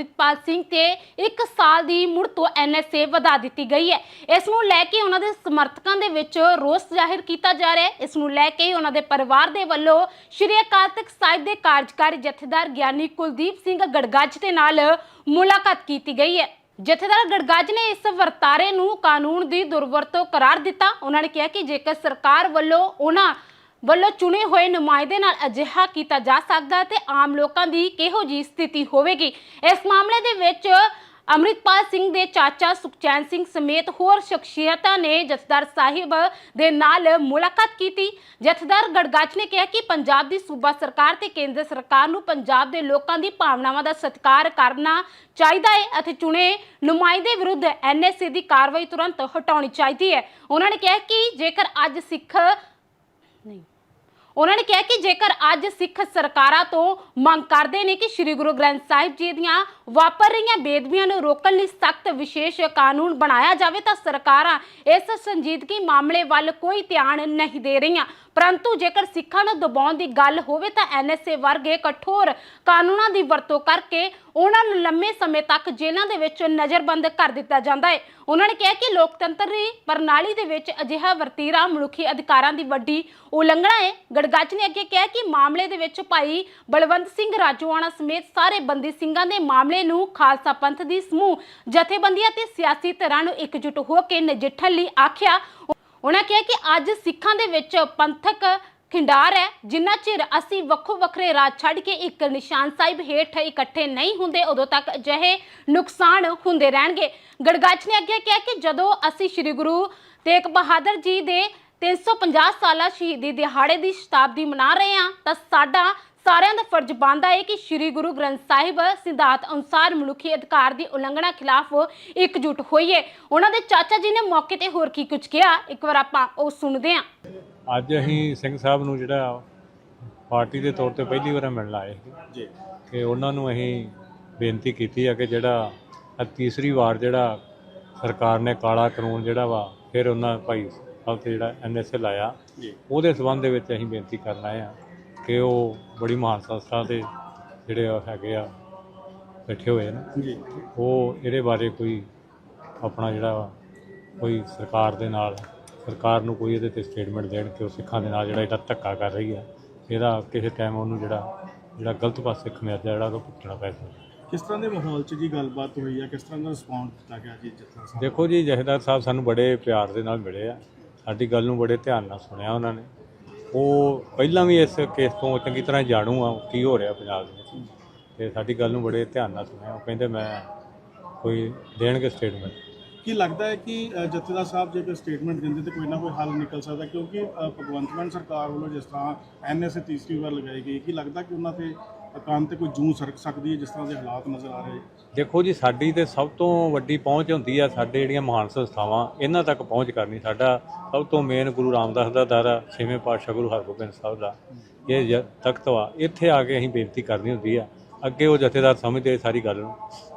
ਅੰਮ੍ਰਿਤਪਾਲ ਸਿੰਘ ਤੇ 1 ਸਾਲ ਦੀ ਮੁੜ ਤੋਂ ਐਨਐਸਏ ਵਧਾ ਦਿੱਤੀ ਗਈ ਹੈ। ਇਸ ਨੂੰ ਲੈ ਕੇ ਉਹਨਾਂ ਦੇ ਸਮਰਥਕਾਂ ਦੇ ਵਿੱਚ ਰੋਸ ਜ਼ਾਹਿਰ ਕੀਤਾ ਜਾ ਰਿਹਾ ਹੈ। ਇਸ ਨੂੰ ਲੈ ਕੇ ਉਹਨਾਂ ਦੇ ਪਰਿਵਾਰ ਦੇ ਵੱਲੋਂ ਸ਼੍ਰੀ ਅਕਾਲ ਤਖਤ ਸਾਹਿਬ ਦੇ ਕਾਰਜਕਾਰੀ ਜਥੇਦਾਰ ਗਿਆਨੀ ਕੁਲਦੀਪ ਸਿੰਘ ਗੜਗੱਜ ਦੇ ਨਾਲ ਮੁਲਾਕਾਤ ਕੀਤੀ ਗਈ ਹੈ। ਜਥੇਦਾਰ ਗੜਗੱਜ ਨੇ ਇਸ ਵਰਤਾਰੇ ਨੂੰ ਕਾਨੂੰਨ ਦੀ ਦੁਰਵਰਤੋਂ ਕਰਾਰ ਦਿੱਤਾ। ਉਹਨਾਂ ਨੇ ਕਿਹਾ ਕਿ ਜੇਕਰ ਸਰਕਾਰ ਵੱਲੋਂ ਉਹਨਾਂ ਵੱਲੋਂ ਚੁਣੇ ਹੋਏ ਨੁਮਾਇੰਦੇ ਨਾਲ ਅਜਿਹਾ ਕੀਤਾ ਜਾ ਸਕਦਾ ਤੇ ਆਮ ਲੋਕਾਂ ਦੀ ਕਿਹੋ ਜੀ ਸਥਿਤੀ ਹੋਵੇਗੀ? ਇਸ ਮਾਮਲੇ ਦੇ ਵਿੱਚ ਅੰਮ੍ਰਿਤਪਾਲ ਸਿੰਘ ਦੇ ਚਾਚਾ ਸੁਖਚੈਨ ਸਿੰਘ ਸਮੇਤ ਹੋਰ ਸ਼ਖਸੀਅਤਾਂ ਨੇ ਜਥੇਦਾਰ ਸਾਹਿਬ ਦੇ ਨਾਲ ਮੁਲਾਕਾਤ ਕੀਤੀ। ਜਥੇਦਾਰ ਗੜਗਾਚ ਨੇ ਕਿਹਾ ਕਿ ਪੰਜਾਬ ਦੀ ਸੂਬਾ ਸਰਕਾਰ ਤੇ ਕੇਂਦਰ ਸਰਕਾਰ ਨੂੰ ਪੰਜਾਬ ਦੇ ਲੋਕਾਂ ਦੀ ਭਾਵਨਾਵਾਂ ਦਾ ਸਤਿਕਾਰ ਕਰਨਾ ਚਾਹੀਦਾ ਹੈ ਅਤੇ ਚੁਣੇ ਨੁਮਾਇੰਦੇ ਵਿਰੁੱਧ ਐਨਐਸਏ ਦੀ ਕਾਰਵਾਈ ਤੁਰੰਤ ਹਟਾਉਣੀ ਚਾਹੀਦੀ ਹੈ। ਉਹਨਾਂ ਨੇ ਕਿਹਾ ਕਿ ਜੇਕਰ ਅੱਜ ਸਿੱਖ ਨਹੀਂ। ਉਹਨਾਂ ਨੇ ਕਿਹਾ ਕਿ ਜੇਕਰ ਅੱਜ ਸਿੱਖ ਸਰਕਾਰਾਂ ਤੋਂ ਮੰਗ ਕਰਦੇ ਨੇ ਕਿ ਸ੍ਰੀ ਗੁਰੂ ਗ੍ਰੰਥ ਸਾਹਿਬ ਜੀ ਦੀਆਂ ਵਾਪਰ ਰਹੀਆਂ ਬੇਦਬੀਆਂ ਨੂੰ ਰੋਕਣ ਲਈ ਸਖਤ ਵਿਸ਼ੇਸ਼ ਕਾਨੂੰਨ ਬਣਾਇਆ ਜਾਵੇ ਤਾਂ ਸਰਕਾਰਾਂ ਇਸ ਸੰਜੀਦਗੀ ਮਾਮਲੇ ਵੱਲ ਕੋਈ ਧਿਆਨ ਨਹੀਂ ਦੇ ਰਹੀਆਂ। ਪਰੰਤੂ ਜੇਕਰ ਸਿੱਖਾਂ ਨੂੰ ਦਬਾਉਣ ਦੀ ਗੱਲ ਹੋਵੇ ਤਾਂ ਐਨਐਸਏ ਵਰਗੇ ਕਠੋਰ ਕਾਨੂੰਨਾਂ ਦੀ ਵਰਤੋਂ ਕਰਕੇ ਉਹਨਾਂ ਨੂੰ ਲੰਮੇ ਸਮੇਂ ਤੱਕ ਜੇਲ੍ਹਾਂ ਦੇ ਵਿੱਚ ਨਜ਼ਰਬੰਦ ਕਰ ਦਿੱਤਾ ਜਾਂਦਾ ਹੈ। ਉਹਨਾਂ ਨੇ ਕਿਹਾ ਕਿ ਲੋਕਤੰਤਰੀ ਪ੍ਰਣਾਲੀ ਦੇ ਵਿੱਚ ਅਜਿਹਾ ਵਰਤੀਰਾ ਮਨੁੱਖੀ ਅਧਿਕਾਰਾਂ ਦੀ ਵੱਡੀ ਉਲੰਘਣਾ ਹੈ। ਗੜਗੱਜ ਨੇ ਅੱਗੇ ਕਿਹਾ ਕਿ ਮਾਮਲੇ ਦੇ ਵਿੱਚ ਭਾਈ ਬਲਵੰਤ ਸਿੰਘ ਰਾਜੋਆਣਾ ਸਮੇਤ ਸਾਰੇ ਬੰਦੀ ਸਿੰਘਾਂ ਦੇ ਮਾਮਲੇ ਨੂੰ ਖਾਲਸਾ ਪੰਥ ਦੀ ਸਮੂਹ ਜਥੇਬੰਦੀਆਂ ਤੇ ਸਿਆਸੀ ਧਿਰਾਂ ਨੂੰ ਇਕਜੁੱਟ ਹੋ ਕੇ ਨਜਿੱਠਣ ਲਈ ਆਖਿਆ। ਉਹਨਾਂ ਕਿਹਾ ਕਿ ਅੱਜ ਸਿੱਖਾਂ ਦੇ ਵਿੱਚ ਪੰਥਕ ਖਿੰਡਾਰ ਹੈ, ਜਿੰਨਾ ਚਿਰ ਅਸੀਂ ਵੱਖੋ ਵੱਖਰੇ ਰਾਜ ਛੱਡ ਕੇ ਇੱਕ ਨਿਸ਼ਾਨ ਸਾਹਿਬ ਹੇਠ ਇਕੱਠੇ ਨਹੀਂ ਹੁੰਦੇ, ਉਦੋਂ ਤੱਕ ਅਜਿਹੇ ਨੁਕਸਾਨ ਹੁੰਦੇ ਰਹਿਣਗੇ। ਗੜਗੱਜ ਨੇ ਅੱਗੇ ਕਿਹਾ ਕਿ ਜਦੋਂ ਅਸੀਂ ਸ੍ਰੀ ਗੁਰੂ ਤੇਗ ਬਹਾਦਰ ਜੀ ਦੇ 350 ਸਾਲਾ ਸ਼ਹੀਦੀ ਦਿਹਾੜੇ ਦੀ ਸ਼ਤਾਬਦੀ ਮਨਾ ਰਹੇ ਹਾਂ, ਤਾਂ ਸਾਡਾ ਸਾਰਿਆਂ ਦਾ ਫਰਜ਼ ਬਣਦਾ ਹੈ ਕਿ ਸ੍ਰੀ ਗੁਰੂ ਗ੍ਰੰਥ ਸਾਹਿਬ ਸਿਧਾਂਤ ਅਨੁਸਾਰ ਮਨੁੱਖੀ ਅਧਿਕਾਰ ਦੀ ਉਲੰਘਣਾ ਖਿਲਾਫ ਇਕਜੁੱਟ ਹੋਈਏ। ਉਹਨਾਂ ਦੇ ਚਾਚਾ ਜੀ ਨੇ ਮੌਕੇ ਤੇ ਹੋਰ ਕੀ ਕੁਝ ਕਿਹਾ? ਇੱਕ ਵਾਰ ਆਪਾਂ ਉਹ ਸੁਣਦੇ ਹਾਂ। ਅੱਜ ਅਸੀਂ ਸਿੰਘ ਸਾਹਿਬ ਨੂੰ ਜਿਹੜਾ ਪਾਰਟੀ ਦੇ ਤੌਰ ਤੇ ਪਹਿਲੀ ਵਾਰ ਮਿਲਣ ਆਏ ਜੀ। ਕਿ ਉਹਨਾਂ ਨੂੰ ਅਸੀਂ ਬੇਨਤੀ ਕੀਤੀ ਆ ਕਿ ਜਿਹੜਾ ਤੀਸਰੀ ਵਾਰ ਜਿਹੜਾ ਸਰਕਾਰ ਨੇ ਕਾਲਾ ਕਾਨੂੰਨ ਜਿਹੜਾ ਵਾ ਫਿਰ ਉਹਨਾਂ ਭਾਈ ਸਾਹਿਬ ਤੇ ਜਿਹੜਾ ਐਨਐਸਏ ਲਾਇਆ ਜੀ। ਉਹਦੇ ਸਬੰਧ ਦੇ ਵਿੱਚ ਅਸੀਂ ਬੇਨਤੀ ਕਰਨ ਆਏ ਆ ਕਿ ਉਹ ਬੜੀ ਮਹਾਨ ਸੰਸਥਾ ਦੇ ਜਿਹੜੇ ਹੈਗੇ ਆ ਬੈਠੇ ਹੋਏ ਨੇ। ਜੀ। ਉਹ ਇਹਦੇ ਬਾਰੇ ਕੋਈ ਆਪਣਾ ਜਿਹੜਾ ਕੋਈ ਸਰਕਾਰ ਦੇ ਨਾਲ ਸਰਕਾਰ ਨੂੰ ਕੋਈ ਇਹਦੇ ਤੇ ਸਟੇਟਮੈਂਟ ਦੇਣ ਕਿ ਉਹ ਸਿੱਖਾਂ ਦੇ ਨਾਲ ਜਿਹੜਾ ਇਹਦਾ ਧੱਕਾ ਕਰ ਰਹੀ ਹੈ ਇਹਦਾ ਕਿਸੇ ਟਾਈਮ ਉਹਨੂੰ ਜਿਹੜਾ ਜਿਹੜਾ ਗਲਤ ਪਾਸੇ ਖਮਿਆਜਾ ਜਿਹੜਾ ਉਹ ਭੁਗਤਣਾ ਪੈ ਸਕਦਾ ਕਿਸ ਤਰ੍ਹਾਂ ਦੇ ਮਾਹੌਲ 'ਚ ਜੀ ਗੱਲਬਾਤ ਹੋਈ ਹੈ ਕਿਸ ਤਰ੍ਹਾਂ ਦਾ ਰਿਸਪੌਂਸ ਦਿੱਤਾ ਗਿਆ ਜੀ ਜੱਥਾ ਸਾਹਿਬ? ਦੇਖੋ ਜੀ ਜਹੇਦਾਰ ਸਾਹਿਬ ਸਾਨੂੰ ਬੜੇ ਪਿਆਰ ਦੇ ਨਾਲ ਮਿਲੇ ਆ। ਸਾਡੀ ਗੱਲ ਨੂੰ ਬੜੇ ਧਿਆਨ ਨਾਲ ਸੁਣਿਆ ਉਹਨਾਂ ਨੇ। ਉਹ ਪਹਿਲਾਂ ਵੀ ਇਸ ਕੇਸ ਤੋਂ ਚੰਗੀ ਤਰ੍ਹਾਂ ਜਾਣੂ ਆ, ਕੀ ਹੋ ਰਿਹਾ ਪੰਜਾਬ ਦੇ ਵਿੱਚ। ਤੇ ਸਾਡੀ ਗੱਲ ਨੂੰ ਬੜੇ ਧਿਆਨ ਨਾਲ ਸੁਣਿਆ। ਉਹ ਕਹਿੰਦੇ ਮੈਂ ਕੋਈ ਦੇਣਗੇ ਸਟੇਟਮੈਂਟ ਕੀ ਲੱਗਦਾ ਹੈ ਕਿ ਜਥੇਦਾਰ ਸਾਹਿਬ ਜੇ ਕੋਈ ਸਟੇਟਮੈਂਟ ਦਿੰਦੇ ਤੇ ਕੋਈ ਨਾ ਕੋਈ ਹੱਲ ਨਿਕਲ ਸਕਦਾ, ਕਿਉਂਕਿ ਭਗਵੰਤ ਮਾਨ ਸਰਕਾਰ ਵੱਲੋਂ ਜਿਸ ਤਰ੍ਹਾਂ ਐਨਐਸਏ ਤੀਸਰੀ ਵਾਰ ਲਗਾਈ ਗਈ, ਕੀ ਲੱਗਦਾ ਕਿ ਉਹਨਾਂ ਤੇ ਅਕਾਮ ਤੇ ਕੋਈ ਜੂੰ ਸਰਕ ਸਕਦੀ ਹੈ, ਜਿਸ ਤਰ੍ਹਾਂ ਦੇ ਹਾਲਾਤ ਨਜ਼ਰ ਆ ਰਹੇ? ਦੇਖੋ ਜੀ, ਸਾਡੀ ਤੇ ਸਭ ਤੋਂ ਵੱਡੀ ਪਹੁੰਚ ਹੁੰਦੀ ਆ ਸਾਡੇ ਜਿਹੜੀਆਂ ਮਹਾਨ ਸੰਸਥਾਵਾਂ, ਇਹਨਾਂ ਤੱਕ ਪਹੁੰਚ ਕਰਨੀ ਸਾਡਾ ਸਭ ਤੋਂ ਮੇਨ ਗੁਰੂ ਰਾਮਦਾਸ ਦਾ ਦਰ ਆ ਛੇਵੇਂ ਪਾਤਸ਼ਾਹ ਗੁਰੂ ਹਰਗੋਬਿੰਦ ਸਾਹਿਬ ਦਾ। ਇਹ ਜ- ਤਖਤ ਵਾ, ਇੱਥੇ ਆ ਕੇ ਅਸੀਂ ਬੇਨਤੀ ਕਰਨੀ ਹੁੰਦੀ ਆ। ਅੱਗੇ ਉਹ ਜਥੇਦਾਰ ਸਮਝਦੇ ਸਾਰੀ ਗੱਲ ਨੂੰ।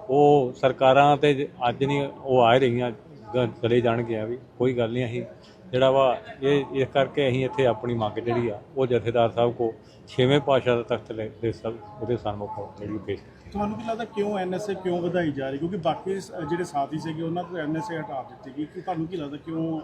ਉਹ ਸਰਕਾਰਾਂ ਤੇ ਅੱਜ ਨਹੀਂ ਉਹ ਆ ਰਹੀਆਂ ਚਲੇ ਜਾਣਗੇ ਆ ਵੀ, ਕੋਈ ਗੱਲ ਨਹੀਂ, ਅਸੀਂ ਜਿਹੜਾ ਵਾ ਇਹ ਇਸ ਕਰਕੇ ਅਸੀਂ ਇੱਥੇ ਆਪਣੀ ਮੰਗ ਜਿਹੜੀ ਆ ਉਹ ਜਥੇਦਾਰ ਸਾਹਿਬ ਕੋ ਛੇਵੇਂ ਪਾਤਸ਼ਾਹ ਦਾ ਤਖਤ ਲੈ ਦੇ ਸਭ ਉਹਦੇ ਜਿਹੜੀ ਪੇਸ਼ ਕੀਤੀ। ਤੁਹਾਨੂੰ ਕੀ ਲੱਗਦਾ ਕਿਉਂ ਐਨਐਸਏ ਕਿਉਂ ਵਧਾਈ ਜਾ ਰਹੀ? ਕਿਉਂਕਿ ਬਾਕੀ ਸ- ਜਿਹੜੇ ਸਾਥੀ ਸੀਗੇ ਉਹਨਾਂ ਤੋਂ ਐਨਐਸਏ ਹਟਾ ਦਿੱਤੀ ਗਈ। ਕਿ ਤੁਹਾਨੂੰ ਕੀ ਲੱਗਦਾ ਕਿਉਂ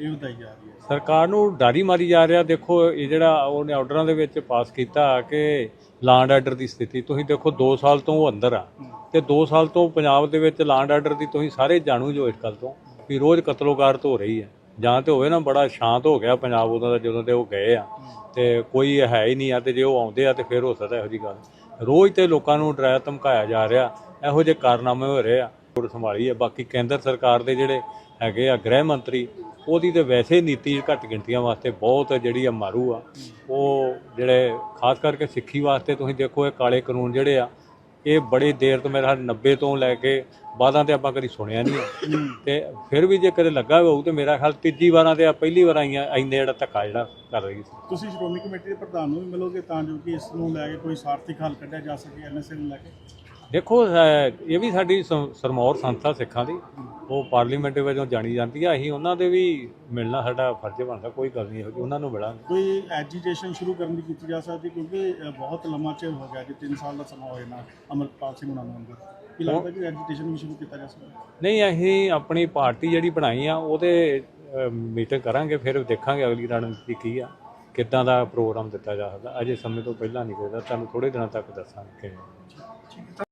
ਇਹ ਵਧਾਈ ਜਾ ਰਹੀ ਹੈ? ਸਰਕਾਰ ਨੂੰ ਡਾਰੀ ਮਾਰੀ ਜਾ ਰਿਹਾ। ਦੇਖੋ ਇਹ ਜਿਹੜਾ ਉਹਨੇ ਆਰਡਰਾਂ ਦੇ ਵਿੱਚ ਪਾਸ ਕੀਤਾ ਕਿ ਲਾਂਡ ਆਰਡਰ ਦੀ ਸਥਿਤੀ ਤੁਸੀਂ ਦੇਖੋ 2 ਸਾਲ ਤੋਂ ਉਹ ਅੰਦਰ ਆ। ਤੇ 2 ਸਾਲ ਤੋਂ ਪੰਜਾਬ ਦੇ ਵਿੱਚ ਲਾਂਡ ਆਰਡਰ ਦੀ ਤੁਸੀਂ ਸਾਰੇ ਜਾਣੂ ਜੋ ਇਸ ਗੱਲ ਤੋਂ ਵੀ ਰੋਜ਼ ਕਤਲੋਗਾਰਤ ਹੋ ਰਹੀ ਹੈ। ਜਾਂ ਤੇ ਹੋਵੇ ਨਾ ਬੜਾ ਸ਼ਾਂਤ ਹੋ ਗਿਆ ਪੰਜਾਬ ਉਦੋਂ ਦਾ ਜਦੋਂ ਤੇ ਉਹ ਗਏ ਆ। ਤੇ ਕੋਈ ਹੈ ਹੀ ਨਹੀਂ ਆ ਤੇ ਜੇ ਉਹ ਆਉਂਦੇ ਆ ਤੇ ਫਿਰ ਹੋ ਸਕਦਾ ਇਹੋ ਜੀ ਗੱਲ। ਰੋਜ਼ ਤੇ ਲੋਕਾਂ ਨੂੰ ਡਰਾਇਆ ਧਮਕਾਇਆ ਜਾ ਰਿਹਾ, ਇਹੋ ਜਿਹੇ ਕਾਰਨਾਮੇ ਹੋ ਰਹੇ ਆ। ਹੋਰ ਸੰਭਾਲੀ ਆ, ਬਾਕੀ ਕੇਂਦਰ ਸਰਕਾਰ ਦੇ ਜਿਹੜੇ ਹੈਗੇ ਆ ਗ੍ਰਹਿ ਮੰਤਰੀ, ਉਹਦੀ ਤੇ ਵੈਸੇ ਨੀਤੀ ਘੱਟ ਗਿਣਤੀਆਂ ਵਾਸਤੇ ਬਹੁਤ ਜਿਹੜੀ ਆ ਮਾਰੂ ਆ। ਉਹ ਜਿਹੜੇ ਖਾਸ ਕਰਕੇ ਸਿੱਖੀ ਵਾਸਤੇ ਤੁਸੀਂ ਦੇਖੋ ਇਹ ਕਾਲੇ ਕਾਨੂੰਨ ਜਿਹੜੇ ਆ ਇਹ ਬੜੀ ਦੇਰ ਤੋਂ ਮੇਰੇ ਖਿਆਲ 90 ਤੋਂ ਲੈ ਕੇ ਬਾਅਦਾਂ ਤੇ ਆਪਾਂ ਕਦੀ ਸੁਣਿਆ ਨਹੀਂ ਆ ਤੇ ਫਿਰ ਵੀ ਜੇ ਕਦੇ ਲੱਗਾ ਹੋਊ ਤੇ ਮੇਰਾ ਖਿਆਲ ਤੀਜੀ ਵਾਰਾਂ ਤੇ ਆ, ਪਹਿਲੀ ਵਾਰ ਆਈਆਂ, ਆਈਂਦੇ ਜਿਹੜਾ ਧੱਕਾ ਜਿਹੜਾ ਕਰ ਰਹੀ ਸੀ। ਤੁਸੀਂ ਸ਼੍ਰੋਮਣੀ ਕਮੇਟੀ ਦੇ ਪ੍ਰਧਾਨ ਨੂੰ ਵੀ ਮਿਲੋਗੇ ਤਾਂ ਜੋ ਕਿ ਇਸ ਨੂੰ ਲੈ ਕੇ ਕੋਈ ਸਾਰਥਿਕ ਹੱਲ ਕੱਢਿਆ ਜਾ ਸਕੇ ਐਨਐਸਏ ਨੂੰ ਲੈ ਕੇ? ਦੇਖੋ ਇਹ ਵੀ ਸਾਡੀ ਸਰਮੌਰ ਸੰਸਥਾ ਸਿੱਖਾਂ ਦੀ ਉਹ ਪਾਰਲੀਮੈਂਟ ਵਜੋਂ ਜਾਣੀ ਜਾਂਦੀ ਆ। ਅਸੀਂ ਉਹਨਾਂ ਦੇ ਵੀ ਮਿਲਣਾ ਸਾਡਾ ਫਰਜ਼ ਬਣਦਾ ਕੋਈ ਗੱਲ ਨਹੀਂ ਜਿਹੀ ਉਹਨਾਂ ਨੂੰ ਮਿਲਾਂਗੇ। ਕੋਈ ਐਜੀਟੇਸ਼ਨ ਸ਼ੁਰੂ ਕਰਨ ਦੀ ਕੀਤੀ ਜਾ ਸਕਦੀ ਕਿਉਂਕਿ ਬਹੁਤ ਲੰਮਾ ਚਿਰ ਹੋ ਗਿਆ ਜੀ 3 ਸਾਲ ਦਾ ਸਮਾਂ ਹੋਇਆ ਨਾ ਅਮਰਪਾਲ ਸਿੰਘ ਉਹਨਾਂ ਨੂੰ ਅੰਦਰ ਕੀ ਲੱਗਦਾ ਕਿ ਐਜੀਟੇਸ਼ਨ ਵੀ ਸ਼ੁਰੂ ਕੀਤਾ ਜਾ ਸਕਦਾ? ਨਹੀਂ ਅਸੀਂ ਆਪਣੀ ਪਾਰਟੀ ਜਿਹੜੀ ਬਣਾਈ ਆ ਉਹਦੇ ਮੀਟਿੰਗ ਕਰਾਂਗੇ ਫਿਰ ਦੇਖਾਂਗੇ ਅਗਲੀ ਰਣਨੀਤੀ ਕੀ ਆ ਕਿੱਦਾਂ ਦਾ ਪ੍ਰੋਗਰਾਮ ਦਿੱਤਾ ਜਾ ਸਕਦਾ। ਅਜੇ ਸਮੇਂ ਤੋਂ ਪਹਿਲਾਂ ਨਹੀਂ ਹੋਏਗਾ ਤੁਹਾਨੂੰ ਥੋੜੇ ਦਿਨਾਂ ਤੱਕ ਦੱਸਾਂਗੇ ਕਿਵੇਂ।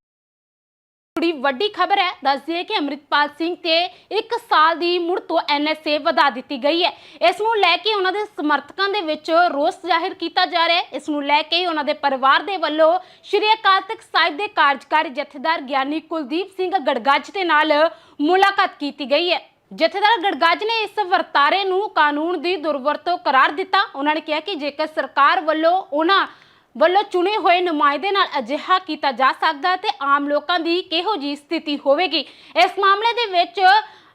ਬੜੀ ਵੱਡੀ ਖਬਰ ਹੈ। ਦੱਸਦੀਏ ਕਿ ਅੰਮ੍ਰਿਤਪਾਲ ਸਿੰਘ ਤੇ 1 ਸਾਲ ਦੀ ਮੁੜ ਤੋਂ ਐਨਐਸਏ ਵਧਾ ਦਿੱਤੀ ਗਈ ਹੈ। ਇਸ ਨੂੰ ਲੈ ਕੇ ਉਹਨਾਂ ਦੇ ਸਮਰਥਕਾਂ ਦੇ ਵਿੱਚ ਰੋਸ ਜ਼ਾਹਿਰ ਕੀਤਾ ਜਾ ਰਿਹਾ ਹੈ। ਇਸ ਨੂੰ ਲੈ ਕੇ ਉਹਨਾਂ ਦੇ ਪਰਿਵਾਰ ਦੇ ਵੱਲੋਂ ਸ਼੍ਰੀ ਅਕਾਲ ਤਖਤ ਸਾਹਿਬ ਦੇ ਕਾਰਜਕਾਰੀ ਜਥੇਦਾਰ ਗਿਆਨੀ ਕੁਲਦੀਪ ਸਿੰਘ ਗੜਗੱਜ ਦੇ ਨਾਲ ਮੁਲਾਕਾਤ ਕੀਤੀ ਗਈ ਹੈ। ਜਥੇਦਾਰ ਗੜਗੱਜ ਨੇ ਇਸ ਵਰਤਾਰੇ ਨੂੰ ਕਾਨੂੰਨ ਦੀ ਦੁਰਵਰਤੋਂ ਕਰਾਰ ਦਿੱਤਾ। ਉਹਨਾਂ ਨੇ ਕਿਹਾ ਕਿ ਜੇਕਰ ਸਰਕਾਰ ਵੱਲੋਂ ਉਹਨਾਂ ਵੱਲੋਂ ਚੁਣੇ ਹੋਏ ਨੁਮਾਇੰਦੇ ਨਾਲ ਅਜਿਹਾ ਕੀਤਾ ਜਾ ਸਕਦਾ ਤੇ ਆਮ ਲੋਕਾਂ ਦੀ ਕਿਹੋ ਜੀ ਸਥਿਤੀ ਹੋਵੇਗੀ? ਇਸ ਮਾਮਲੇ ਦੇ ਵਿੱਚ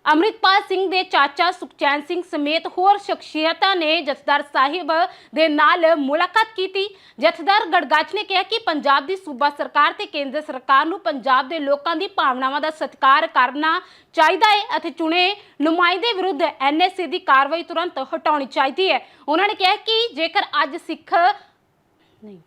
ਅੰਮ੍ਰਿਤਪਾਲ ਸਿੰਘ ਦੇ ਚਾਚਾ ਸੁਖਚੈਨ ਸਿੰਘ ਸਮੇਤ ਹੋਰ ਸ਼ਖਸੀਅਤਾਂ ਨੇ ਜਥੇਦਾਰ ਸਾਹਿਬ ਦੇ ਨਾਲ ਮੁਲਾਕਾਤ ਕੀਤੀ। ਜਥੇਦਾਰ ਗੜਗੱਜ ਨੇ ਕਿਹਾ ਕਿ ਪੰਜਾਬ ਦੀ ਸੂਬਾ ਸਰਕਾਰ ਤੇ ਕੇਂਦਰ ਸਰਕਾਰ ਨੂੰ ਪੰਜਾਬ ਦੇ ਲੋਕਾਂ ਦੀ ਭਾਵਨਾਵਾਂ ਦਾ ਸਤਿਕਾਰ ਕਰਨਾ ਚਾਹੀਦਾ ਹੈ ਅਤੇ ਚੁਣੇ ਨੁਮਾਇੰਦੇ ਵਿਰੁੱਧ ਐਨਐਸਏ ਦੀ ਕਾਰਵਾਈ ਤੁਰੰਤ ਹਟਾਉਣੀ ਚਾਹੀਦੀ ਹੈ। ਉਹਨਾਂ ਨੇ ਕਿਹਾ ਕਿ ਜੇਕਰ ਅੱਜ ਸਿੱਖ ਨਹੀਂ।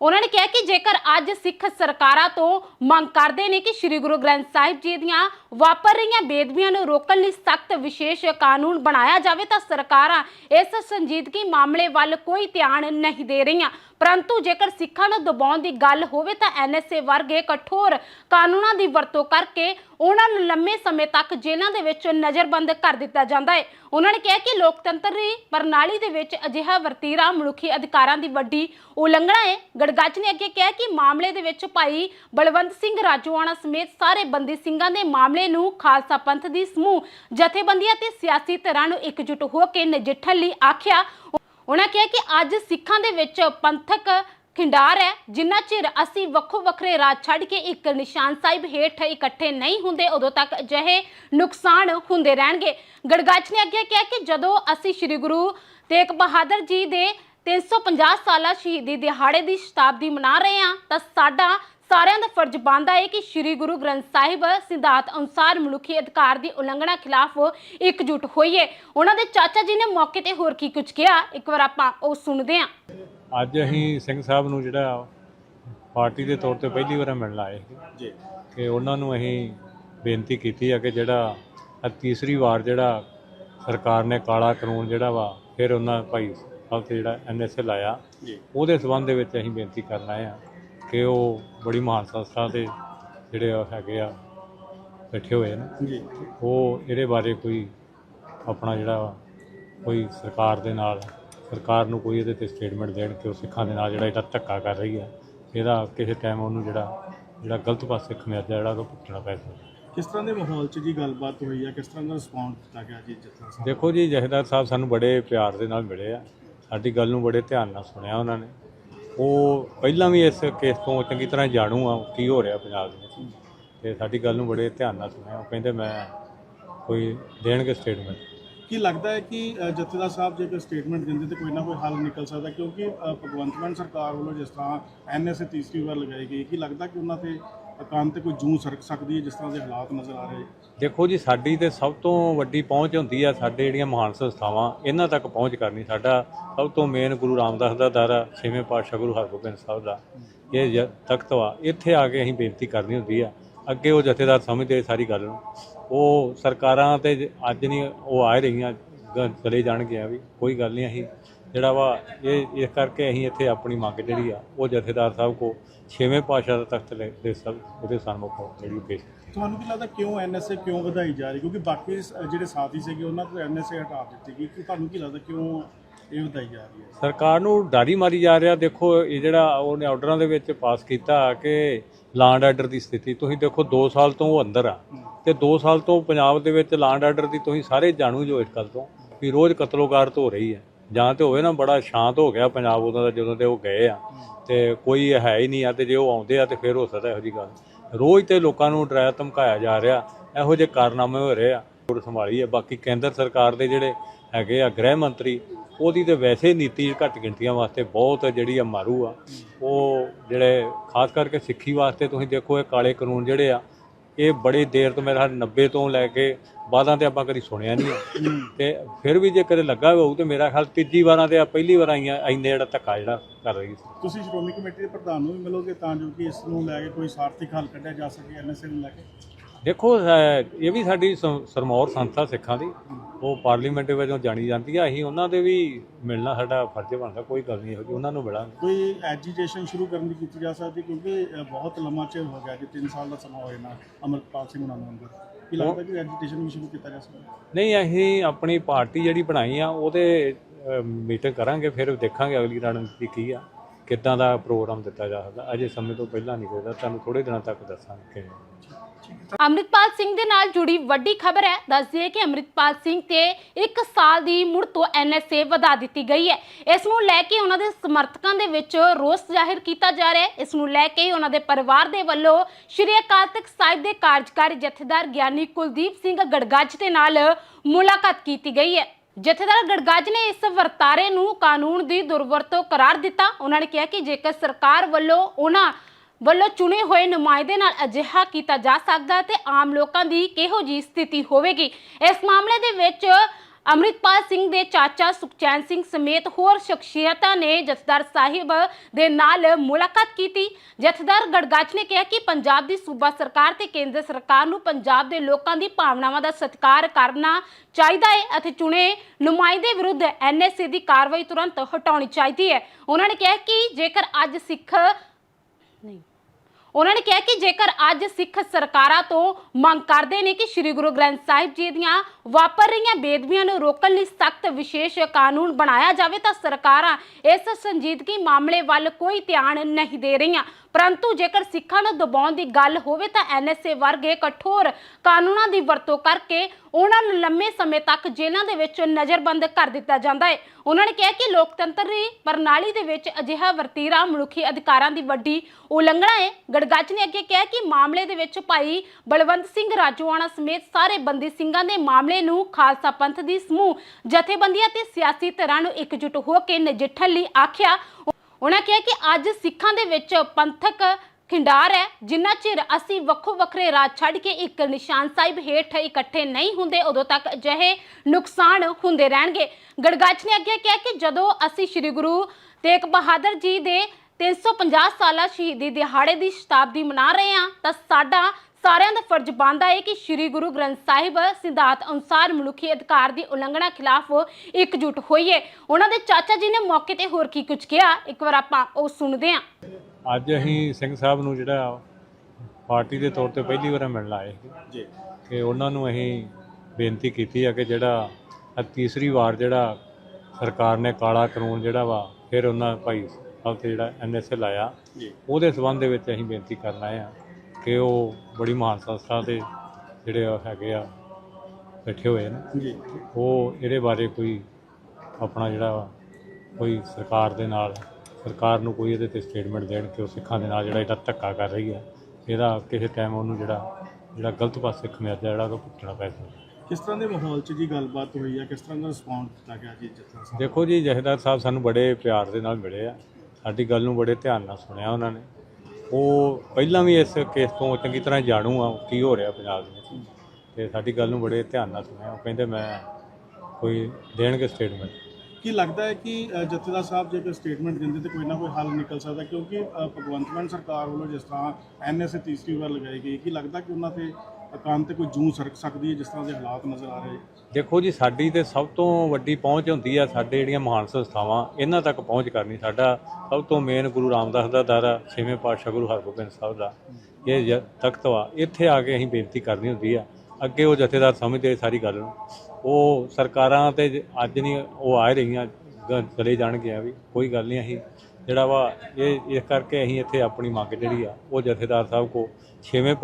ਉਹਨਾਂ ਨੇ ਕਿਹਾ ਕਿ ਜੇਕਰ ਅੱਜ ਸਿੱਖ ਸਰਕਾਰਾਂ ਤੋਂ ਮੰਗ ਕਰਦੇ ਨੇ ਕਿ ਸ੍ਰੀ ਗੁਰੂ ਗ੍ਰੰਥ ਸਾਹਿਬ ਜੀ ਦੀਆਂ ਵਾਪਰ ਰਹੀਆਂ ਬੇਦਬੀਆਂ ਨੂੰ ਰੋਕਣ ਲਈ ਸਖਤ ਵਿਸ਼ੇਸ਼ ਕਾਨੂੰਨ ਬਣਾਇਆ ਜਾਵੇ, ਤਾਂ ਸਰਕਾਰਾਂ ਇਸ ਸੰਜੀਦਗੀ ਮਾਮਲੇ ਵੱਲ ਕੋਈ ਧਿਆਨ ਨਹੀਂ ਦੇ ਰਹੀਆਂ। ਪਰੰਤੂ ਜੇਕਰ ਸਿੱਖਾਂ ਨੂੰ ਦਬਾਉਣ ਦੀ ਗੱਲ ਹੋਵੇ, ਤਾਂ ਐਨਐਸਏ ਵਰਗੇ ਕਠੋਰ ਕਾਨੂੰਨਾਂ ਦੀ ਵਰਤੋਂ ਕਰਕੇ ਉਹਨਾਂ ਨੂੰ ਲੰਮੇ ਸਮੇਂ ਤੱਕ ਜੇਲ੍ਹਾਂ ਦੇ ਵਿੱਚ ਨਜ਼ਰਬੰਦ ਕਰ ਦਿੱਤਾ ਜਾਂਦਾ ਹੈ। ਉਹਨਾਂ ਨੇ ਕਿਹਾ ਕਿ ਲੋਕਤੰਤਰੀ ਪ੍ਰਣਾਲੀ ਦੇ ਵਿੱਚ ਅਜਿਹਾ ਵਰਤੀਰਾ ਮਨੁੱਖੀ ਅਧਿਕਾਰਾਂ ਦੀ ਵੱਡੀ ਉਲੰਘਣਾ ਹੈ। ਗੜਗੱਜ ਨੇ ਅੱਗੇ ਕਿਹਾ ਕਿ ਮਾਮਲੇ ਦੇ ਵਿੱਚ ਭਾਈ ਬਲਵੰਤ ਸਿੰਘ ਰਾਜੋਆਣਾ ਸਮੇਤ ਸਾਰੇ ਬੰਦੀ ਸਿੰਘਾਂ ਦੇ ਮਾਮਲੇ ਨੂੰ ਖਾਲਸਾ ਪੰਥ ਦੀ ਸਮੂਹ ਜਥੇਬੰਦੀਆਂ ਤੇ ਸਿਆਸੀ ਧਿਰਾਂ ਨੂੰ ਇਕਜੁੱਟ ਹੋ ਕੇ ਨਜਿੱਠਣ ਲਈ ਆਖਿਆ। ਉਹਨਾਂ ਕਿਹਾ ਕਿ ਅੱਜ ਸਿੱਖਾਂ ਦੇ ਵਿੱਚ ਪੰਥਕ ਖਿੰਡਾਰ ਹੈ, ਜਿੰਨਾ ਚਿਰ ਅਸੀਂ ਵੱਖੋ ਵੱਖਰੇ ਰਾਜ ਛੱਡ ਕੇ ਇੱਕ ਨਿਸ਼ਾਨ ਸਾਹਿਬ ਹੇਠ ਇਕੱਠੇ ਨਹੀਂ ਹੁੰਦੇ, ਉਦੋਂ ਤੱਕ ਅਜਿਹੇ ਨੁਕਸਾਨ ਹੁੰਦੇ ਰਹਿਣਗੇ। ਗੜਗੱਜ ਨੇ ਅੱਗੇ ਕਿਹਾ ਕਿ ਜਦੋਂ ਅਸੀਂ ਸ੍ਰੀ ਗੁਰੂ ਤੇਗ ਬਹਾਦਰ ਜੀ ਦੇ 350 ਸਾਲਾ ਸ਼ਹੀਦੀ ਦਿਹਾੜੇ ਦੀ ਸ਼ਤਾਬਦੀ ਮਨਾ ਰਹੇ ਹਾਂ, ਤਾਂ ਸਾਡਾ ਸਾਰਿਆਂ ਦਾ ਫਰਜ਼ ਬਣਦਾ ਹੈ ਕਿ ਸ੍ਰੀ ਗੁਰੂ ਗ੍ਰੰਥ ਸਾਹਿਬ ਸਿਧਾਂਤ ਅਨੁਸਾਰ ਮਨੁੱਖੀ ਅਧਿਕਾਰ ਦੀ ਉਲੰਘਣਾ ਖਿਲਾਫ ਇਕਜੁੱਟ ਹੋਈਏ। ਉਹਨਾਂ ਦੇ ਚਾਚਾ ਜੀ ਨੇ ਮੌਕੇ ਤੇ ਹੋਰ ਕੀ ਕੁਝ ਕਿਹਾ? ਇੱਕ ਵਾਰ ਆਪਾਂ ਉਹ ਸੁਣਦੇ ਹਾਂ। ਅੱਜ ਅਸੀਂ ਸਿੰਘ ਸਾਹਿਬ ਨੂੰ ਜਿਹੜਾ ਪਾਰਟੀ ਦੇ ਤੌਰ ਤੇ ਪਹਿਲੀ ਵਾਰ ਮਿਲਣ ਆਏ ਸੀ। ਜੀ। ਕਿ ਉਹਨਾਂ ਨੂੰ ਅਸੀਂ ਬੇਨਤੀ ਕੀਤੀ ਆ ਕਿ ਜਿਹੜਾ ਆਹ ਤੀਸਰੀ ਵਾਰ ਜਿਹੜਾ ਸਰਕਾਰ ਨੇ ਕਾਲਾ ਕਾਨੂੰਨ ਜਿਹੜਾ ਵਾ ਫਿਰ ਉਹਨਾਂ ਭਾਈ ਸਾਹਿਬ ਤੇ ਜਿਹੜਾ ਐਨਐਸਏ ਲਾਇਆ ਜੀ। ਉਹਦੇ ਸਬੰਧ ਦੇ ਵਿੱਚ ਅਸੀਂ ਬੇਨਤੀ ਕਰਨ ਆਏ ਆ ਕਿ ਉਹ ਬੜੀ ਮਹਾਨ ਸੰਸਥਾ ਦੇ ਜਿਹੜੇ ਹੈਗੇ ਆ ਬੈਠੇ ਹੋਏ ਨੇ। ਜੀ। ਉਹ ਇਹਦੇ ਬਾਰੇ ਕੋਈ ਆਪਣਾ ਜਿਹੜਾ ਕੋਈ ਸਰਕਾਰ ਦੇ ਨਾਲ ਸਰਕਾਰ ਨੂੰ ਕੋਈ ਇਹਦੇ ਤੇ ਸਟੇਟਮੈਂਟ ਦੇਣ ਕਿ ਉਹ ਸਿੱਖਾਂ ਦੇ ਨਾਲ ਜਿਹੜਾ ਇਹਦਾ ਧੱਕਾ ਕਰ ਰਹੀ ਆ ਇਹਦਾ ਕਿਸੇ ਟਾਈਮ ਉਹਨੂੰ ਜਿਹੜਾ ਜਿਹੜਾ ਗਲਤ ਪਾਸੇ ਖਮਿਆਜਾ ਜਿਹੜਾ ਉਹ ਭੁਗਤਣਾ ਪੈ ਸਕਦਾ। ਕਿਸ ਤਰ੍ਹਾਂ ਦੇ ਮਾਹੌਲ 'ਚ ਜੀ ਗੱਲਬਾਤ ਹੋਈ ਹੈ ਕਿਸ ਤਰ੍ਹਾਂ ਦਾ ਰਿਸਪੌਂਸ ਦਿੱਤਾ ਗਿਆ ਜੀ ਜਥੇਦਾਰ ਸਾਹਿਬ ਦੇਖੋ ਜੀ ਜਹੇਦਾਰ ਸਾਹਿਬ ਸਾਨੂੰ ਬੜੇ ਪਿਆਰ ਦੇ ਨਾਲ ਮਿਲੇ ਆ। ਸਾਡੀ ਗੱਲ ਨੂੰ ਬੜੇ ਧਿਆਨ ਨਾਲ ਸੁਣਿਆ ਉਹਨਾਂ ਨੇ। ਉਹ ਪਹਿਲਾਂ ਵੀ ਇਸ ਕੇਸ ਤੋਂ ਚੰਗੀ ਤਰ੍ਹਾਂ ਜਾਣੂ ਆ ਕੀ ਹੋ ਰਿਹਾ ਪੰਜਾਬ ਦੇ ਵਿੱਚ। ਤੇ ਸਾਡੀ ਗੱਲ ਨੂੰ ਬੜੇ ਧਿਆਨ ਨਾਲ ਸੁਣਿਆ। ਉਹ ਕਹਿੰਦੇ ਮੈਂ ਕੋਈ ਦੇਣਗੇ ਸਟੇਟਮੈਂਟ ਕੀ ਲੱਗਦਾ ਹੈ ਕਿ ਅ, ਜਥੇਦਾਰ ਸਾਹਿਬ ਜੇਕਰ ਸਟੇਟਮੈਂਟ ਦਿੰਦੇ ਤੇ ਕੋਈ ਨਾ ਕੋਈ ਹੱਲ ਨਿਕਲ ਸਕਦਾ ਕਿਉਂਕਿ ਅ, ਭਗਵੰਤ ਮਾਨ ਸਰਕਾਰ ਵੱਲੋਂ ਜਿਸ ਤਰ੍ਹਾਂ ਐਨਐਸਏ ਤੀਸਰੀ ਵਾਰ ਲਗਾਈ ਗਈ ਕੀ ਲੱਗਦਾ ਕਿ ਉਹਨਾਂ ਤੇ ਕੰਨ ਤੇ ਕੋਈ ਜੂੰ ਸਰਕ ਸਕਦੀ ਹੈ ਜਿਸ ਤਰ੍ਹਾਂ ਦੇ ਹਾਲਾਤ ਨਜ਼ਰ ਆ ਰਹੇ ਦੇਖੋ ਜੀ ਸਾਡੀ ਤੇ ਸਭ ਤੋਂ ਵੱਡੀ ਪਹੁੰਚ ਹੁੰਦੀ ਆ ਸਾਡੇ ਜਿਹੜੀਆਂ ਮਹਾਨ ਸੰਸਥਾਵਾਂ ਇਹਨਾਂ ਤੱਕ ਪਹੁੰਚ ਕਰਨੀ। ਸਾਡਾ ਸਭ ਤੋਂ ਮੇਨ ਗੁਰੂ ਰਾਮਦਾਸ ਦਾ ਦਾਰਾ ਛੇਵੇਂ ਪਾਤਸ਼ਾਹ ਗੁਰੂ ਹਰਗੋਬਿੰਦ ਸਾਹਿਬ ਦਾ। ਇਹ ਜ- ਤਖਤ ਵਾ ਇੱਥੇ ਆ ਕੇ ਅਸੀਂ ਬੇਨਤੀ ਕਰਨੀ ਹੁੰਦੀ ਆ ਅੱਗੇ ਉਹ ਜਥੇਦਾਰ ਸਮਝਦੇ ਸਾਰੀ ਗੱਲ ਨੂੰ। ਉਹ ਸਰਕਾਰਾਂ ਤੇ ਅੱਜ ਨਹੀਂ, ਉਹ ਆ ਰਹੀਆਂ, ਗ- ਚਲੇ ਜਾਣਗੇ ਵੀ, ਕੋਈ ਗੱਲ ਨਹੀਂ, ਅਸੀਂ ਜਿਹੜਾ ਵਾ, ਇਹ, ਇਸ ਕਰਕੇ ਅਸੀਂ ਇੱਥੇ ਆਪਣੀ ਮੰਗ ਜਿਹੜੀ ਆ, ਉਹ ਜਥੇਦਾਰ ਸਾਹਿਬ ਕੋ ਛੇਵੇਂ ਪਾਤਸ਼ਾਹ ਦਾ ਤਖਤ ਲੈ- ਦੇ ਸਭ, ਉਹਦੇ ਸਨਮੁਖ ਜਿਹੜੀ ਪੇਸ਼ ਤੁਹਾਨੂੰ ਕੀ ਲੱਗਦਾ ਕਿਉਂ ਐਨਐਸਏ ਕਿਉਂ ਵਧਾਈ ਜਾ ਰਹੀ? ਕਿਉਂਕਿ ਬਾਕੀ ਜਿਹੜੇ ਸਾਥੀ ਸੀਗੇ, ਉਹਨਾਂ ਤੋਂ ਐਨਐਸਏ ਹਟਾ ਦਿੱਤੀ ਗਈ। ਕਿ ਤੁਹਾਨੂੰ ਕੀ ਲੱਗਦਾ ਕਿਉਂ ਇਹ ਵਧਾਈ ਜਾ ਰਹੀ ਹੈ। ਸਰਕਾਰ ਨੂੰ ਡਾਰੀ ਮਾਰੀ ਜਾ ਰਿਹਾ। ਦੇਖੋ ਇਹ ਜਿਹੜਾ ਉਹਨੇ ਆਰਡਰਾਂ ਦੇ ਵਿੱਚ ਪਾਸ ਕੀਤਾ ਕਿ ਲਾਂਡ ਆਰਡਰ ਦੀ ਸਥਿਤੀ ਤੁਸੀਂ ਦੇਖੋ 2 ਸਾਲ ਤੋਂ ਉਹ ਅੰਦਰ ਆ ਤੇ 2 ਸਾਲ ਤੋਂ ਪੰਜਾਬ ਦੇ ਵਿੱਚ ਲਾਂਡ ਆਰਡਰ ਦੀ ਤੁਸੀਂ ਸਾਰੇ ਜਾਣੂ ਜੋ ਇਸ ਗੱਲ ਤੋਂ ਵੀ ਰੋਜ਼ ਕਤਲੋਗਾਰਤ ਹੋ ਰਹੀ ਹੈ। ਜਾਂ ਤੇ ਹੋਵੇ ਨਾ ਬੜਾ ਸ਼ਾਂਤ ਹੋ ਗਿਆ ਪੰਜਾਬ ਉਹਦਾ ਦਾ ਜਦੋਂ ਤੇ ਉਹ ਗਏ ਆ। ਤੇ ਕੋਈ ਹੈ ਹੀ ਨਹੀਂ ਆ ਤੇ ਜੇ ਉਹ ਆਉਂਦੇ ਆ ਤੇ ਫਿਰ ਹੋ ਸਕਦਾ ਇਹੋ ਜੀ ਗੱਲ। ਰੋਜ਼ ਤੇ ਲੋਕਾਂ ਨੂੰ ਡਰਾਇਆ ਧਮਕਾਇਆ ਜਾ ਰਿਹਾ। ਇਹੋ ਜਿਹੇ ਕਾਰਨਾਮੇ ਹੋ ਰਹੇ ਆ। ਸੰਭਾਲੀ ਹੈ। ਬਾਕੀ ਕੇਂਦਰ ਸਰਕਾਰ ਦੇ ਜਿਹੜੇ ਹੈਗੇ ਆ ਗ੍ਰਹਿ ਮੰਤਰੀ ਉਹਦੀ ਤੇ ਵੈਸੇ ਨੀਤੀ ਘੱਟ ਗਿਣਤੀਆਂ ਵਾਸਤੇ ਬਹੁਤ ਜਿਹੜੀ ਆ ਮਾਰੂ ਆ। ਉਹ ਜਿਹੜੇ ਖਾਸ ਕਰਕੇ ਸਿੱਖੀ ਵਾਸਤੇ ਤੁਸੀਂ ਦੇਖੋ ਇਹ ਕਾਲੇ ਕਾਨੂੰਨ ਜਿਹੜੇ ਆ, ਇਹ ਬੜੀ ਦੇਰ ਤੋਂ ਮੇਰਾ 90 ਤੋਂ ਲੈ ਕੇ ਬਾਅਦਾਂ ਤੇ ਆਪਾਂ ਕਦੀ ਸੁਣਿਆ ਨਹੀਂ ਆ। ਤੇ ਫਿਰ ਵੀ ਜੇ ਕਦੇ ਲੱਗਾ ਹੋਊ ਤੇ ਮੇਰਾ ਖਿਆਲ ਤੀਜੀ ਵਾਰਾਂ ਤੇ ਆ, ਪਹਿਲੀ ਵਾਰ ਆਈਆਂ ਇੰਨੇ ਜਿਹੜਾ ਧੱਕਾ ਜਿਹੜਾ ਕਰ ਰਹੀ ਸੀ। ਤੁਸੀਂ ਸ਼੍ਰੋਮਣੀ ਕਮੇਟੀ ਦੇ ਪ੍ਰਧਾਨ ਨੂੰ ਵੀ ਮਿਲੋਗੇ ਤਾਂ ਜੋ ਕਿ ਇਸ ਨੂੰ ਲੈ ਕੇ ਕੋਈ ਸਾਰਥਿਕ ਹੱਲ ਕੱਢਿਆ ਜਾ ਸਕੇ ਐਨਐਸਏ ਨੂੰ ਲੈ ਕੇ। ਦੇਖੋ ਇਹ ਵੀ ਸਾਡੀ ਸਰਮੌਰ ਸੰਸਥਾ ਸਿੱਖਾਂ ਦੀ। ਉਹ ਪਾਰਲੀਮੈਂਟ ਵਜੋਂ ਜਾਣੀ ਜਾਂਦੀ ਆ। ਅਸੀਂ ਉਹਨਾਂ ਦੇ ਵੀ ਮਿਲਣਾ ਸਾਡਾ ਫਰਜ਼ ਬਣਦਾ ਕੋਈ ਗੱਲ ਨਹੀਂ ਜਿਹੀ ਉਹਨਾਂ ਨੂੰ ਮਿਲਾਂਗੇ। ਕੋਈ ਐਜੀਟੇਸ਼ਨ ਸ਼ੁਰੂ ਕਰਨ ਦੀ ਕੀਤੀ ਜਾ ਸਕਦੀ ਕਿਉਂਕਿ ਬਹੁਤ ਲੰਮਾ ਚਿਰ ਹੋ ਗਿਆ ਜੀ 3 ਸਾਲ ਦਾ ਸਮਾਂ ਹੋਇਆ ਨਾ ਅਮਰਪਾਲ ਸਿੰਘ ਹੁਣਾਂ ਨੂੰ ਅੰਦਰ। ਕੀ ਲੱਗਦਾ ਕਿ ਐਜੀਟੇਸ਼ਨ ਵੀ ਸ਼ੁਰੂ ਕੀਤਾ ਜਾ ਸਕਦਾ ਨਹੀਂ ਅਸੀਂ ਆਪਣੀ ਪਾਰਟੀ ਜਿਹੜੀ ਬਣਾਈ ਆ ਉਹਦੇ ਮੀਟਿੰਗ ਕਰਾਂਗੇ ਫਿਰ ਦੇਖਾਂਗੇ ਅਗਲੀ ਰਣਨੀਤੀ ਕੀ ਆ ਕਿੱਦਾਂ ਦਾ ਪ੍ਰੋਗਰਾਮ ਦਿੱਤਾ ਜਾ ਸਕਦਾ। ਅਜੇ ਸਮੇਂ ਤੋਂ ਪਹਿਲਾਂ ਨਹੀਂ ਕੋਈ ਤੁਹਾਨੂੰ ਥੋੜੇ ਦਿਨਾਂ ਤੱਕ ਦੱਸਾਂਗੇ ਕਿ ਅੰਮ੍ਰਿਤਪਾਲ ਸਿੰਘ ਦੇ ਨਾਲ ਜੁੜੀ ਵੱਡੀ ਖਬਰ ਹੈ। ਦੱਸ ਦਈਏ ਕਿ ਅੰਮ੍ਰਿਤਪਾਲ ਸਿੰਘ ਤੇ 1 ਸਾਲ ਦੀ ਮੁੜ ਤੋਂ ਐਨਐਸਏ ਵਧਾ ਦਿੱਤੀ ਗਈ ਹੈ। ਇਸ ਨੂੰ ਲੈ ਕੇ ਉਹਨਾਂ ਦੇ ਸਮਰਥਕਾਂ ਦੇ ਵਿੱਚ ਰੋਸ ਜ਼ਾਹਿਰ ਕੀਤਾ ਜਾ ਰਿਹਾ ਹੈ। ਇਸ ਨੂੰ ਲੈ ਕੇ ਉਹਨਾਂ ਦੇ ਪਰਿਵਾਰ ਦੇ ਵੱਲੋਂ ਸ਼੍ਰੀ ਅਕਾਲ ਤਖਤ ਸਾਹਿਬ ਦੇ ਕਾਰਜਕਾਰੀ ਜਥੇਦਾਰ ਗਿਆਨੀ ਕੁਲਦੀਪ ਸਿੰਘ ਗੜਗੱਜ ਦੇ ਨਾਲ ਮੁਲਾਕਾਤ ਕੀਤੀ ਗਈ ਹੈ। ਜਥੇਦਾਰ ਗੜਗੱਜ ਨੇ ਇਸ ਵਰਤਾਰੇ ਨੂੰ ਕਾਨੂੰਨ ਦੀ ਦੁਰਵਰਤੋਂ ਕਰਾਰ ਦਿੱਤਾ। ਉਹਨਾਂ ਨੇ ਕਿਹਾ ਕਿ ਜੇਕਰ ਸਰਕਾਰ ਵੱਲੋਂ ਉਹਨਾਂ ਵੱਲੋਂ ਚੁਣੇ ਹੋਏ ਨੁਮਾਇੰਦੇ ਨਾਲ ਅਜਿਹਾ ਕੀਤਾ ਜਾ ਸਕਦਾ ਤੇ ਆਮ ਲੋਕਾਂ ਦੀ ਕਿਹੋ ਜੀ ਸਥਿਤੀ ਹੋਵੇਗੀ? ਇਸ ਮਾਮਲੇ ਦੇ ਵਿੱਚ ਅੰਮ੍ਰਿਤਪਾਲ ਸਿੰਘ ਦੇ ਚਾਚਾ ਸੁਖਚੈਨ ਸਿੰਘ ਸਮੇਤ ਹੋਰ ਸ਼ਖਸੀਅਤਾਂ ਨੇ ਜਥੇਦਾਰ ਸਾਹਿਬ ਦੇ ਨਾਲ ਮੁਲਾਕਾਤ ਕੀਤੀ। ਜਥੇਦਾਰ ਗੜਗਾਚ ਨੇ ਕਿਹਾ ਕਿ ਪੰਜਾਬ ਦੀ ਸੂਬਾ ਸਰਕਾਰ ਤੇ ਕੇਂਦਰ ਸਰਕਾਰ ਨੂੰ ਪੰਜਾਬ ਦੇ ਲੋਕਾਂ ਦੀ ਭਾਵਨਾਵਾਂ ਦਾ ਸਤਿਕਾਰ ਕਰਨਾ ਚਾਹੀਦਾ ਹੈ ਅਤੇ ਚੁਣੇ ਨੁਮਾਇੰਦੇ ਵਿਰੁੱਧ ਐਨਐਸਏ ਦੀ ਕਾਰਵਾਈ ਤੁਰੰਤ ਹਟਾਉਣੀ ਚਾਹੀਦੀ ਹੈ। ਉਹਨਾਂ ਨੇ ਕਿਹਾ ਕਿ ਜੇਕਰ ਅੱਜ ਸਿੱਖ ਨਹੀਂ। ਉਹਨਾਂ ਨੇ ਕਿਹਾ ਕਿ ਜੇਕਰ ਅੱਜ ਸਿੱਖ ਸਰਕਾਰਾਂ ਤੋਂ ਮੰਗ ਕਰਦੇ ਨੇ ਕਿ ਸ੍ਰੀ ਗੁਰੂ ਗ੍ਰੰਥ ਸਾਹਿਬ ਜੀ ਦੀਆਂ ਵਾਪਰ ਰਹੀਆਂ ਬੇਦਬੀਆਂ ਨੂੰ ਰੋਕਣ ਲਈ ਸਖਤ ਵਿਸ਼ੇਸ਼ ਕਾਨੂੰਨ ਬਣਾਇਆ ਜਾਵੇ, ਤਾਂ ਸਰਕਾਰਾਂ ਇਸ ਸੰਜੀਦਗੀ ਮਾਮਲੇ ਵੱਲ ਕੋਈ ਧਿਆਨ ਨਹੀਂ ਦੇ ਰਹੀਆਂ। ਪਰੰਤੂ ਜੇਕਰ ਸਿੱਖਾਂ ਨੂੰ ਦਬਾਉਣ ਦੀ ਗੱਲ ਹੋਵੇ, ਤਾਂ ਐਨਐਸਏ ਵਰਗੇ ਕਠੋਰ ਕਾਨੂੰਨਾਂ ਦੀ ਵਰਤੋਂ ਕਰਕੇ ਉਹਨਾਂ ਨੂੰ ਲੰਮੇ ਸਮੇਂ ਤੱਕ ਜੇਲ੍ਹਾਂ ਦੇ ਵਿੱਚ ਨਜ਼ਰਬੰਦ ਕਰ ਦਿੱਤਾ ਜਾਂਦਾ ਹੈ। ਉਹਨਾਂ ਨੇ ਕਿਹਾ ਕਿ ਲੋਕਤੰਤਰੀ ਪ੍ਰਣਾਲੀ ਦੇ ਵਿੱਚ ਅਜਿਹਾ ਵਰਤੀਰਾ ਮਨੁੱਖੀ ਅਧਿਕਾਰਾਂ ਦੀ ਵੱਡੀ ਉਲੰਘਣਾ ਹੈ। ਗੜਗੱਜ ਨੇ ਅੱਗੇ ਕਿਹਾ ਕਿ ਮਾਮਲੇ ਦੇ ਵਿੱਚ ਭਾਈ ਬਲਵੰਤ ਸਿੰਘ ਰਾਜੋਆਣਾ ਸਮੇਤ ਸਾਰੇ ਬੰਦੀ ਸਿੰਘਾਂ ਦੇ ਮਾਮਲੇ ਨੂੰ ਖਾਲਸਾ ਪੰਥ ਦੀ ਸਮੂਹ ਜਥੇਬੰਦੀਆਂ ਤੇ ਸਿਆਸੀ ਧਿਰਾਂ ਨੂੰ ਇਕਜੁੱਟ ਹੋ ਕੇ ਨਜਿੱਠਣ ਲਈ ਆਖਿਆ। ਉਹਨਾਂ ਕਿਹਾ ਕਿ ਅੱਜ ਸਿੱਖਾਂ ਦੇ ਵਿੱਚ ਪੰਥਕ ਖਿੰਡਾਰ ਹੈ, ਜਿੰਨਾ ਚਿਰ ਅਸੀਂ ਵੱਖੋ ਵੱਖਰੇ ਰਾਜ ਛੱਡ ਕੇ ਇੱਕ ਨਿਸ਼ਾਨ ਸਾਹਿਬ ਹੇਠ ਇਕੱਠੇ ਨਹੀਂ ਹੁੰਦੇ, ਉਦੋਂ ਤੱਕ ਅਜਿਹੇ ਨੁਕਸਾਨ ਹੁੰਦੇ ਰਹਿਣਗੇ। ਗੜਗੱਜ ਨੇ ਅੱਗੇ ਕਿਹਾ ਕਿ ਜਦੋਂ ਅਸੀਂ ਸ੍ਰੀ ਗੁਰੂ ਤੇਗ ਬਹਾਦਰ ਜੀ ਦੇ 350 ਸਾਲਾ ਸ਼ਹੀਦੀ ਦਿਹਾੜੇ ਦੀ ਸ਼ਤਾਬਦੀ ਮਨਾ ਰਹੇ ਹਾਂ, ਤਾਂ ਸਾਡਾ ਸਾਰਿਆਂ ਦਾ ਫਰਜ਼ ਬਣਦਾ ਹੈ ਕਿ ਸ੍ਰੀ ਗੁਰੂ ਗ੍ਰੰਥ ਸਾਹਿਬ ਸਿਧਾਂਤ ਅਨੁਸਾਰ ਮਨੁੱਖੀ ਅਧਿਕਾਰ ਦੀ ਉਲੰਘਣਾ ਖਿਲਾਫ ਇਕਜੁੱਟ ਹੋਈਏ। ਉਹਨਾਂ ਦੇ ਚਾਚਾ ਜੀ ਨੇ ਮੌਕੇ ਤੇ ਹੋਰ ਕੀ ਕੁਝ ਕਿਹਾ? ਇੱਕ ਵਾਰ ਆਪਾਂ ਉਹ ਸੁਣਦੇ ਹਾਂ। ਅੱਜ ਅਸੀਂ ਸਿੰਘ ਸਾਹਿਬ ਨੂੰ ਜਿਹੜਾ ਪਾਰਟੀ ਦੇ ਤੌਰ ਤੇ ਪਹਿਲੀ ਵਾਰ ਮਿਲਣ ਆਏ ਸੀ। ਜੀ। ਕਿ ਉਹਨਾਂ ਨੂੰ ਅਸੀਂ ਬੇਨਤੀ ਕੀਤੀ ਹੈ ਕਿ ਜਿਹੜਾ ਆਹ ਤੀਸਰੀ ਵਾਰ ਜਿਹੜਾ ਸਰਕਾਰ ਨੇ ਕਾਲਾ ਕਾਨੂੰਨ ਜਿਹੜਾ ਵਾ ਫਿਰ ਉਹਨਾਂ ਭਾਈ ਸਾਹਿਬ ਤੇ ਜਿਹੜਾ ਐਨਐਸਏ ਲਾਇਆ ਜੀ। ਉਹਦੇ ਸਬੰਧ ਦੇ ਵਿੱਚ ਅਸੀਂ ਬੇਨਤੀ ਕਰਨ ਆਏ ਆ ਕਿ ਉਹ ਬੜੀ ਮਹਾਨ ਸੰਸਥਾ ਦੇ ਜਿਹੜੇ ਹੈਗੇ ਆ ਬੈਠੇ ਹੋਏ ਨੇ। ਜੀ। ਉਹ ਇਹਦੇ ਬਾਰੇ ਕੋਈ ਆਪਣਾ ਜਿਹੜਾ ਕੋਈ ਸਰਕਾਰ ਦੇ ਨਾਲ ਸਰਕਾਰ ਨੂੰ ਕੋਈ ਇਹਦੇ ਤੇ ਸਟੇਟਮੈਂਟ ਦੇਣ ਕਿ ਉਹ ਸਿੱਖਾਂ ਦੇ ਨਾਲ ਜਿਹੜਾ ਇਹਦਾ ਧੱਕਾ ਕਰ ਰਹੀ ਹੈ ਇਹਦਾ ਕਿਸੇ ਟਾਈਮ ਉਹਨੂੰ ਜਿਹੜਾ ਜਿਹੜਾ ਗਲਤ ਪਾਸੇ ਖਮਿਆਜਾ ਜਿਹੜਾ ਉਹ ਭੁਗਤਣਾ ਪੈ ਸਕਦਾ ਕਿਸ ਤਰ੍ਹਾਂ ਦੇ ਮਾਹੌਲ 'ਚ ਜੀ ਗੱਲਬਾਤ ਹੋਈ ਹੈ ਕਿਸ ਤਰ੍ਹਾਂ ਦਾ ਰਿਸਪੌਂਸ ਦਿੱਤਾ ਗਿਆ ਜੀ ਜੱਥਾ ਸਾਹਿਬ ਦੇਖੋ ਜੀ ਜਹੇਦਾਰ ਸਾਹਿਬ ਸਾਨੂੰ ਬੜੇ ਪਿਆਰ ਦੇ ਨਾਲ ਮਿਲੇ ਆ। ਸਾਡੀ ਗੱਲ ਨੂੰ ਬੜੇ ਧਿਆਨ ਨਾਲ ਸੁਣਿਆ ਉਹਨਾਂ ਨੇ। ਉਹ ਪਹਿਲਾਂ ਵੀ ਇਸ ਕੇਸ ਤੋਂ ਚੰਗੀ ਤਰ੍ਹਾਂ ਜਾਣੂ ਆ ਕੀ ਹੋ ਰਿਹਾ ਪੰਜਾਬ ਦੇ ਵਿੱਚ। ਤੇ ਸਾਡੀ ਗੱਲ ਨੂੰ ਬੜੇ ਧਿਆਨ ਨਾਲ ਸੁਣਿਆ। ਉਹ ਕਹਿੰਦੇ ਮੈਂ ਕੋਈ ਦੇਣਗੇ ਸਟੇਟਮੈਂਟ ਕੀ ਲੱਗਦਾ ਹੈ ਕਿ ਜਥੇਦਾਰ ਸਾਹਿਬ ਜੇਕਰ ਸਟੇਟਮੈਂਟ ਦਿੰਦੇ ਤੇ ਕੋਈ ਨਾ ਕੋਈ ਹੱਲ ਨਿਕਲ ਸਕਦਾ, ਕਿਉਂਕਿ ਭਗਵੰਤ ਮਾਨ ਸਰਕਾਰ ਵੱਲੋਂ ਜਿਸ ਤਰ੍ਹਾਂ ਐਨਐਸਏ ਤੀਸਰੀ ਵਾਰ ਲਗਾਈ ਗਈ, ਕੀ ਲੱਗਦਾ ਕਿ ਉਹਨਾਂ ਤੇ ਕੰਨ ਤੇ ਕੋਈ ਜੂੰ ਸਰਕ ਸਕਦੀ ਹੈ ਜਿਸ ਤਰ੍ਹਾਂ ਦੇ ਹਾਲਾਤ ਨਜ਼ਰ ਆ ਰਹੇ? ਦੇਖੋ ਜੀ, ਸਾਡੀ ਤੇ ਸਭ ਤੋਂ ਵੱਡੀ ਪਹੁੰਚ ਹੁੰਦੀ ਆ ਸਾਡੇ ਜਿਹੜੀਆਂ ਮਹਾਨ ਸੰਸਥਾਵਾਂ, ਇਹਨਾਂ ਤੱਕ ਪਹੁੰਚ ਕਰਨੀ ਸਾਡਾ ਸਭ ਤੋਂ ਮੇਨ ਗੁਰੂ ਰਾਮਦਾਸ ਦਾ ਦਾਰਾ ਛੇਵੇਂ ਪਾਤਸ਼ਾਹ ਗੁਰੂ ਹਰਗੋਬਿੰਦ ਸਾਹਿਬ ਦਾ, ਇਹ ਜ- ਤਖਤ ਵਾ, ਇੱਥੇ ਆ ਕੇ ਅਸੀਂ ਬੇਨਤੀ ਕਰਨੀ ਹੁੰਦੀ ਆ। ਅੱਗੇ ਉਹ ਜਥੇਦਾਰ ਸਮਝਦੇ ਸਾਰੀ ਗੱਲ ਨੂੰ। ਉਹ ਸਰਕਾਰਾਂ ਤੇ ਅੱਜ ਨਹੀਂ, ਉਹ ਆ ਰਹੀਆਂ, ਗ- ਚਲੇ ਜਾਣਗੇ ਆ ਵੀ, ਕੋਈ ਗੱਲ ਨਹੀਂ, ਅਸੀਂ ਜਿਹੜਾ ਵਾ, ਇਹ ਇਸ ਕਰਕੇ ਅਸੀਂ ਇੱਥੇ ਆਪਣੀ ਮੰਗ ਜਿਹੜੀ ਆ, ਉਹ ਜਥੇਦਾਰ ਸਾਹਿਬ ਕੋ ਛੇਵੇਂ